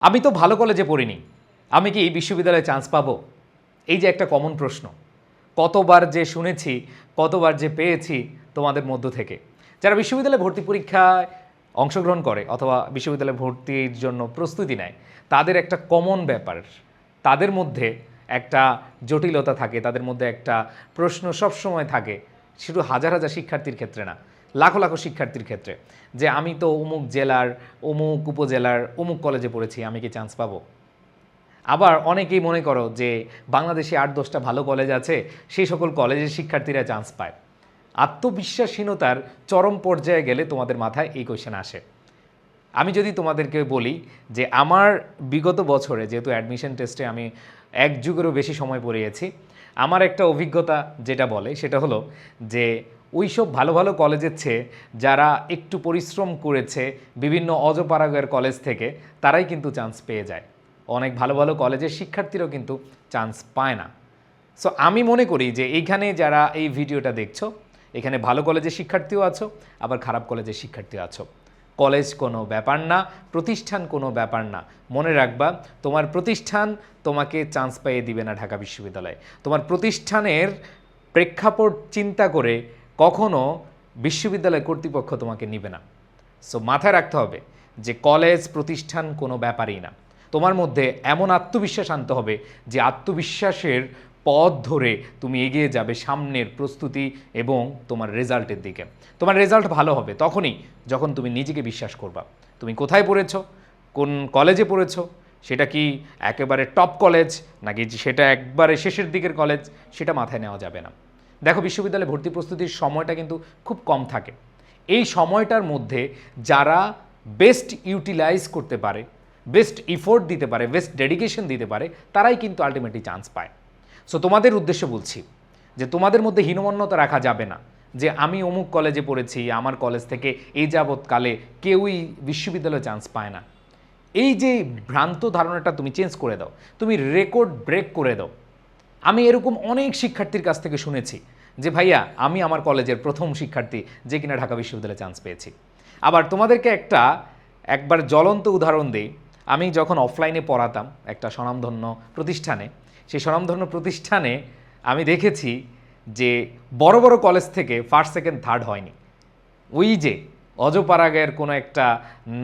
আমি তো ভালো কলেজে পড়িনি। আমি কি বিশ্ববিদ্যালয়ে চান্স পাবো? এই যে একটা কমন প্রশ্ন। কতবার যে শুনেছি, কতবার যে পেয়েছি তোমাদের মধ্য থেকে। যারা বিশ্ববিদ্যালয়ে ভর্তি পরীক্ষায় অংশগ্রহণ করে অথবা বিশ্ববিদ্যালয়ে ভর্তির জন্য প্রস্তুতি নেয়, তাদের একটা কমন ব্যাপার। তাদের মধ্যে একটা জটিলতা থাকে, তাদের মধ্যে একটা প্রশ্ন সবসময় থাকে। শুধু হাজার হাজার শিক্ষার্থীর ক্ষেত্রে না লাখো লাখো শিক্ষার্থীর ক্ষেত্রে, যে আমি তো অমুক জেলার, অমুক উপজেলার, অমুক কলেজে পড়েছি, আমি কি চান্স পাবো? আবার অনেকেই মনে করো যে বাংলাদেশে আট দশটা ভালো কলেজ আছে, সেই সকল কলেজের শিক্ষার্থীরা চান্স পায়। আত্মবিশ্বাসহীনতার চরম পর্যায়ে গেলে তোমাদের মাথায় এই কোয়েশ্চেন আসে। আমি যদি তোমাদেরকে বলি যে আমার বিগত বছরে, যেহেতু অ্যাডমিশন টেস্টে আমি এক যুগেরও বেশি সময় পড়িয়েছি আমার একটা অভিজ্ঞতা যেটা বলে, সেটা হলো যে ওইসব ভালো ভালো কলেজের চেয়ে যারা একটু পরিশ্রম করেছে বিভিন্ন অজপাড়াগের কলেজ থেকে, তারাই কিন্তু চান্স পেয়ে যায়। অনেক ভালো ভালো কলেজের শিক্ষার্থীরাও কিন্তু চান্স পায় না। সো আমি মনে করি যে এইখানে যারা এই ভিডিওটা দেখছ, এখানে ভালো কলেজের শিক্ষার্থীও আছো, আবার খারাপ কলেজের শিক্ষার্থীও আছো। কলেজ কোনো ব্যাপার না, প্রতিষ্ঠান কোনো ব্যাপার না। মনে রাখবা, তোমার প্রতিষ্ঠান তোমাকে চান্স পাইয়ে দিবে না ঢাকা বিশ্ববিদ্যালয়ে। তোমার প্রতিষ্ঠানের প্রেক্ষাপট চিন্তা করে কখনো বিশ্ববিদ্যালয় কর্তৃপক্ষ তোমাকে নিবে না। সো মাথায় রাখতে হবে যে কলেজ, প্রতিষ্ঠান কোনো ব্যাপারই না। তোমার মধ্যে এমন আত্মবিশ্বাস আনতে হবে যে আত্মবিশ্বাসের পথ ধরে তুমি এগিয়ে যাবে সামনের প্রস্তুতি এবং তোমার রেজাল্টের দিকে। তোমার রেজাল্ট ভালো হবে তখনই যখন তুমি নিজেকে বিশ্বাস করবা। তুমি কোথায় পড়েছ? কোন কলেজে পড়েছ? সেটা কি একেবারে টপ কলেজ নাকি সেটা একবারে শেষের দিকের কলেজ সেটা মাথায় নেওয়া যাবে না। দেখো, বিশ্ববিদ্যালয়ে ভর্তি প্রস্তুতির সময়টা কিন্তু খুব কম থাকে। এই সময়টার মধ্যে যারা বেস্ট ইউটিলাইজ করতে পারে বেস্ট ইফোর্ট দিতে পারে বেস্ট ডেডিকেশন দিতে পারে, তারাই কিন্তু আলটিমেটলি চান্স পায়। সো তোমাদের উদ্দেশ্যে বলছি যে তোমাদের মধ্যে হীনমন্যতা রাখা যাবে না। যে আমি অমুক কলেজে পড়েছি, আমার কলেজ থেকে এই যাবৎকালে কেউই বিশ্ববিদ্যালয়ে চান্স পায় না। এই যে ভ্রান্ত ধারণাটা তুমি চেঞ্জ করে দাও, তুমি রেকর্ড ব্রেক করে দাও। আমি এরকম অনেক শিক্ষার্থীর কাছ থেকে শুনেছি যে, ভাইয়া, আমি আমার কলেজের প্রথম শিক্ষার্থী যে কিনা ঢাকা বিশ্ববিদ্যালয়ে চান্স পেয়েছি। আবার তোমাদেরকে একটা, একবার জ্বলন্ত উদাহরণ দিই। আমি যখন অফলাইনে পড়াতাম একটা স্বনামধন্য প্রতিষ্ঠানে সেই স্বনামধন্য প্রতিষ্ঠানে আমি দেখেছি যে বড় বড় কলেজ থেকে ফার্স্ট সেকেন্ড থার্ড হয়নি। ওই যে অজপারাগের কোনো একটা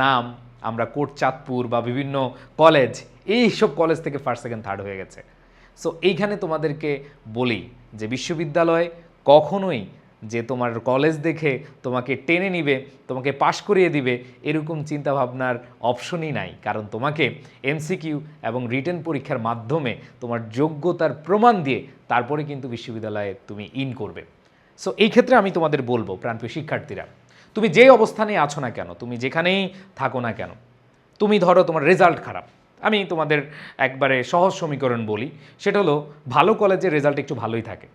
নাম আমরা কোট চাঁদপুর বা বিভিন্ন কলেজ এইসব কলেজ থেকে ফার্স্ট সেকেন্ড থার্ড হয়ে গেছে। সো এইখানে তোমাদেরকে বলি যে বিশ্ববিদ্যালয় কখনোই যে তোমার কলেজ দেখে তোমাকে টেনে নিবে, তোমাকে পাশ করিয়ে দিবে, এরকম চিন্তাভাবনার অপশনই নাই। কারণ তোমাকে এমসিকিউ এবং রিটেন পরীক্ষার মাধ্যমে তোমার যোগ্যতার প্রমাণ দিয়ে তারপরে কিন্তু বিশ্ববিদ্যালয়ে তুমি ইন করবে। সো এই ক্ষেত্রে আমি তোমাদের বলব, প্রাণপ্রিয় শিক্ষার্থীরা, তুমি যে অবস্থানে আছো না কেন, তুমি যেখানেই থাকো না কেন, তুমি ধরো তোমার রেজাল্ট খারাপ। আমি তোমাদের একবারে সহজ সমীকরণ বলি, সেটা হলো ভালো কলেজের রেজাল্ট একটু ভালোই থাকে।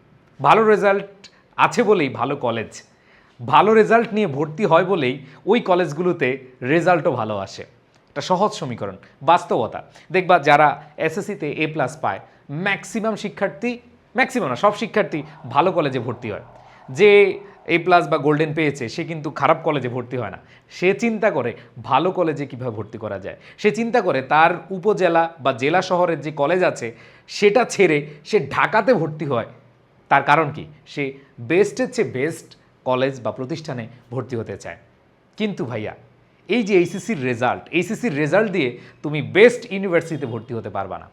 ভালো রেজাল্ট আছে বলেই ভালো কলেজ ভালো রেজাল্ট নিয়ে ভর্তি হয় বলেই ওই কলেজগুলোতে রেজাল্টও ভালো আসে। একটা সহজ সমীকরণ, বাস্তবতা। দেখবা যারা এসএসসিতে এ প্লাস পায় ম্যাক্সিমাম শিক্ষার্থী ম্যাক্সিমাম না, সব শিক্ষার্থী ভালো কলেজে ভর্তি হয়। যে এ প্লাস বা গোল্ডেন পেয়েছে, সে কিন্তু খারাপ কলেজে ভর্তি হয় না। সে চিন্তা করে ভালো কলেজে কীভাবে ভর্তি করা যায়। সে চিন্তা করে তার উপজেলা বা জেলা শহরের যে কলেজ আছে, সেটা ছেড়ে সে ঢাকাতে ভর্তি হয় তার কারণ কি? সে বেস্টের চেয়ে বেস্ট কলেজ বা প্রতিষ্ঠানে ভর্তি হতে চায়। কিন্তু ভাইয়া, এই যে এইচএসির রেজাল্ট এইসিসির রেজাল্ট দিয়ে তুমি বেস্ট ইউনিভার্সিটিতে ভর্তি হতে পারবা না।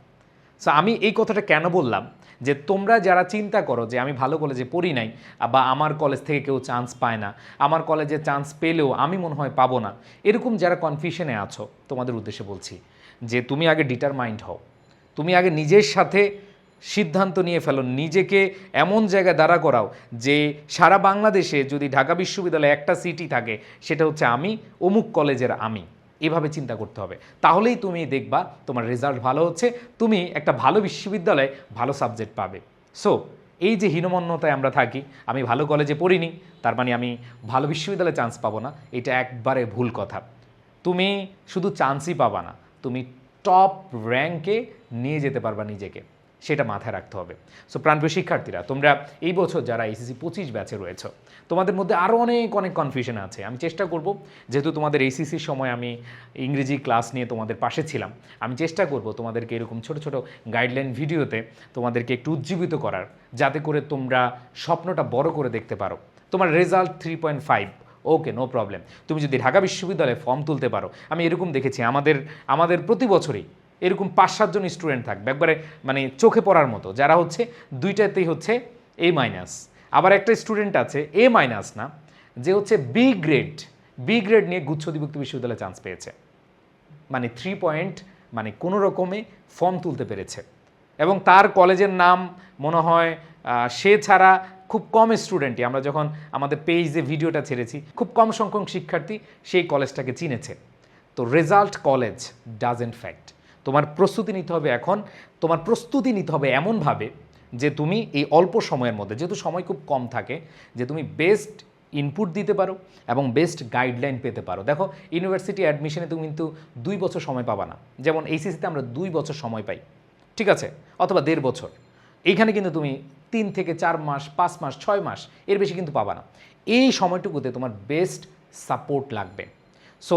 সো আমি এই কথাটা কেন বললাম? যে তোমরা যারা চিন্তা করো যে আমি ভালো কলেজে পড়ি নাই, বা আমার কলেজ থেকে কেউ চান্স পায় না, আমার কলেজে চান্স পেলেও আমি মনে হয় পাবো না, এরকম যারা কনফিউশনে আছো, তোমাদের উদ্দেশ্যে বলছি যে তুমি আগে ডিটারমাইন্ড হও। তুমি আগে নিজের সাথে সিদ্ধান্ত নিয়ে ফেলো। নিজেকে এমন জায়গায় দাঁড়া করাও যে সারা বাংলাদেশে যদি ঢাকা বিশ্ববিদ্যালয়ে একটা সিটি থাকে, সেটা হচ্ছে আমি, অমুক কলেজের আমি। এভাবে চিন্তা করতে হবে। তাহলেই তুমি দেখবা তোমার রেজাল্ট ভালো হচ্ছে, তুমি একটা ভালো বিশ্ববিদ্যালয়ে ভালো সাবজেক্ট পাবে। সো এই যে হীনমন্যতায় আমরা থাকি, আমি ভালো কলেজে পড়িনি, তার মানে আমি ভালো বিশ্ববিদ্যালয়ে চান্স পাবো না, এটা একবারে ভুল কথা। তুমি শুধু চান্সই পাবা না, তুমি টপ র্যাঙ্কে নিয়ে যেতে পারবা নিজেকে। সেটা মাথায় রাখতে হবে। সো প্রাণপ্রিয় শিক্ষার্থীরা, তোমরা এই বছর যারা এইচএসসি পঁচিশ ব্যাচে রয়েছে, তোমাদের মধ্যে আরও অনেক অনেক কনফিউশন আছে। আমি চেষ্টা করব, যেহেতু তোমাদের এইচএসসির সময় আমি ইংরেজি ক্লাস নিয়ে তোমাদের পাশে ছিলাম, আমি চেষ্টা করব তোমাদেরকে এরকম ছোট ছোট গাইডলাইন ভিডিওতে তোমাদেরকে একটু উজ্জীবিত করার, যাতে করে তোমরা স্বপ্নটা বড় করে দেখতে পারো। তোমার result three point five okay no problem তুমি যদি ঢাকা বিশ্ববিদ্যালয়ে ফর্ম তুলতে পারো, আমি এরকম দেখেছি, আমাদের আমাদের প্রতি বছরই এরকম পাঁচ সাতজন স্টুডেন্ট থাকবে। একবারে মানে চোখে পড়ার মতো। যারা হচ্ছে দুইটাতেই হচ্ছে এ মাইনাস আবার একটা স্টুডেন্ট আছে এ মাইনাস না, যে হচ্ছে বি গ্রেড বি গ্রেড নিয়ে গুচ্ছ বিভক্তি বিশ্ববিদ্যালয়ে চান্স পেয়েছে। মানে থ্রি পয়েন্ট মানে কোনো রকমে ফর্ম তুলতে পেরেছে। এবং তার কলেজের নাম মনে হয় সে ছাড়া খুব কম স্টুডেন্টই আমরা যখন আমাদের পেজে ভিডিওটা ছেড়েছি, খুব কম সংখ্যক শিক্ষার্থী সেই কলেজটাকে চিনেছে। তো রেজাল্ট কলেজ ডাজেন্ট ফ্যাক্ট তোমার প্রস্তুতি নিতে হবে এখন, তোমার প্রস্তুতি নিতে হবে এমনভাবে যে তুমি এই অল্প সময়ের মধ্যে, যেহেতু সময় খুব কম থাকে, যে তুমি বেস্ট ইনপুট দিতে পারো এবং বেস্ট গাইডলাইন পেতে পারো। দেখো ইউনিভার্সিটি অ্যাডমিশনে তুমি কিন্তু দুই বছর সময় পাবা না। যেমন এইসিসিতে আমরা দুই বছর সময় পাই। ঠিক আছে? অথবা দেড় বছর। এইখানে কিন্তু তুমি তিন থেকে চার মাস, পাঁচ মাস, ছয় মাস, এর বেশি কিন্তু পাবা না। এই সময়টুকুতে তোমার বেস্ট সাপোর্ট লাগবে। সো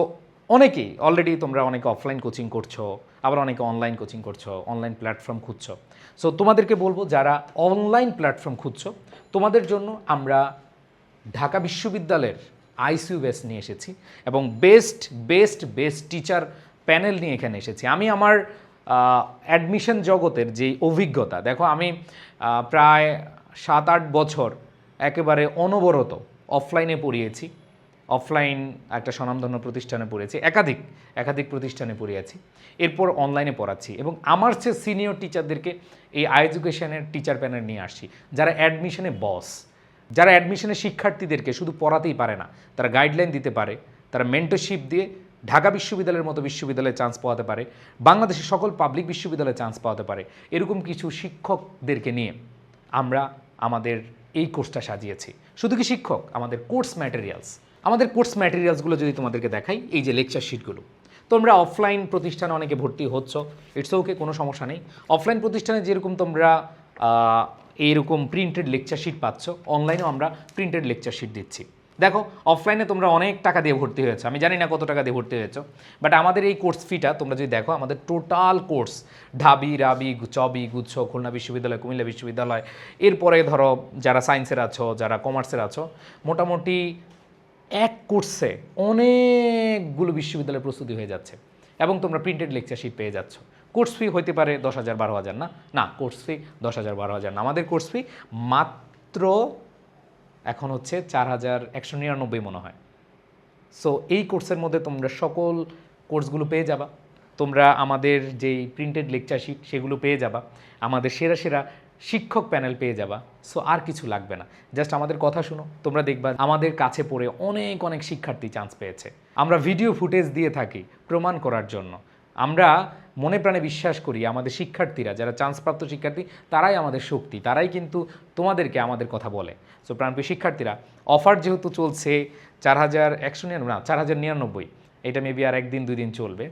অনেকেই অলরেডি তোমরা অনেকে অফলাইন কোচিং করছ, আবার অনেকে অনলাইন কোচিং করছ অনলাইন প্ল্যাটফর্ম খুঁজছো। সো তোমাদেরকে বলব, যারা অনলাইন প্ল্যাটফর্ম খুঁজছো, তোমাদের জন্য আমরা ঢাকা বিশ্ববিদ্যালয়ের আইসিইউ বেস নিয়ে এসেছি এবং best best best teacher panel নিয়ে এখানে এসেছি। আমি আমার অ্যাডমিশন জগতের যে অভিজ্ঞতা, দেখো আমি প্রায় সাত আট বছর একেবারে অনবরত অফলাইনে পড়িয়েছি। অফলাইন একটা স্বনামধন্য প্রতিষ্ঠানে পড়েছি, একাধিক একাধিক প্রতিষ্ঠানে পড়িয়েছি। এরপর অনলাইনে পড়াচ্ছি এবং আমার চেয়ে সিনিয়র টিচারদেরকে এই আই এডুকেশনের টিচার প্যানেল নিয়ে আসছি, যারা অ্যাডমিশনে বস যারা অ্যাডমিশনে শিক্ষার্থীদেরকে শুধু পড়াতেই পারে না, তারা গাইডলাইন দিতে পারে, তারা মেন্টরশিপ দিয়ে ঢাকা বিশ্ববিদ্যালয়ের মতো বিশ্ববিদ্যালয়ে চান্স পাওয়াতে পারে, বাংলাদেশের সকল পাবলিক বিশ্ববিদ্যালয়ে চান্স পাওয়াতে পারে, এরকম কিছু শিক্ষকদেরকে নিয়ে আমরা আমাদের এই কোর্সটা সাজিয়েছি। শুধু কি শিক্ষক, আমাদের কোর্স ম্যাটেরিয়ালস আমাদের কোর্স ম্যাটেরিয়ালসগুলো যদি তোমাদেরকে দেখাই, এই যে লেকচার শিটগুলো তোমরা অফলাইন প্রতিষ্ঠানে অনেকে ভর্তি হচ্ছ ইটস ওকে কোনো সমস্যা নেই। অফলাইন প্রতিষ্ঠানে যেরকম তোমরা এইরকম প্রিন্টেড লেকচার শিট পাচ্ছ অনলাইনেও আমরা প্রিন্টেড লেকচার শিট দিচ্ছি। দেখো অফলাইনে তোমরা অনেক টাকা দিয়ে ভর্তি হয়েছো, আমি জানি না কত টাকা দিয়ে ভর্তি হয়েছো বাট আমাদের এই কোর্স ফিটা তোমরা যদি দেখো, আমাদের টোটাল কোর্স ঢাবি, রাবি, চবি, গুচ্ছ, খুলনা বিশ্ববিদ্যালয়, কুমিল্লা বিশ্ববিদ্যালয়, এরপরে ধরো, যারা সায়েন্সের আছো, যারা কমার্সের আছো, মোটামুটি এক কোর্সে অনেকগুলো বিশ্ববিদ্যালয়ের প্রস্তুতি হয়ে যাচ্ছে এবং তোমরা প্রিন্টেড লেকচার শিট পেয়ে যাচ্ছ। কোর্স ফি হতে পারে দশ হাজার, বারো হাজার না? না কোর্স ফি দশ হাজার, বারো হাজার না। আমাদের কোর্স ফি মাত্র এখন হচ্ছে চার হাজার একশো নিরানব্বই মনে হয়। সো এই কোর্সের মধ্যে তোমরা সকল কোর্সগুলো পেয়ে যাবা। তোমরা আমাদের যেই প্রিন্টেড লেকচার শিট সেগুলো পেয়ে যাবা। আমাদের সেরা সেরা শিক্ষক প্যানেল পেয়ে যাবা। সো আর কিছু লাগবে না। জাস্ট আমাদের কথা শুনো, তোমরা দেখবা আমাদের কাছে পড়ে অনেক অনেক শিক্ষার্থী চান্স পেয়েছে। আমরা ভিডিও ফুটেজ দিয়ে থাকি প্রমাণ করার জন্য। আমরা মনে প্রাণে বিশ্বাস করি আমাদের শিক্ষার্থীরা, যারা চান্সপ্রাপ্ত শিক্ষার্থী, তারাই আমাদের শক্তি, তারাই কিন্তু তোমাদেরকে আমাদের কথা বলে। সো প্রাণপ্রিয় শিক্ষার্থীরা অফার যেহেতু চলছে চার হাজার একশো নিরানব্বই না, চার হাজার নিরানব্বই, এটা মেবি আর একদিন, দুই দিন চলবে।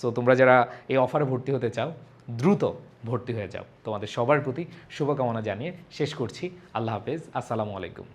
সো তোমরা যারা এই অফারে ভর্তি হতে চাও, দ্রুত ভর্তি হয়ে যাও। তোমাদের সবার প্রতি শুভকামনা জানিয়ে শেষ করছি। আল্লাহ হাফেজ। আসসালামু আলাইকুম।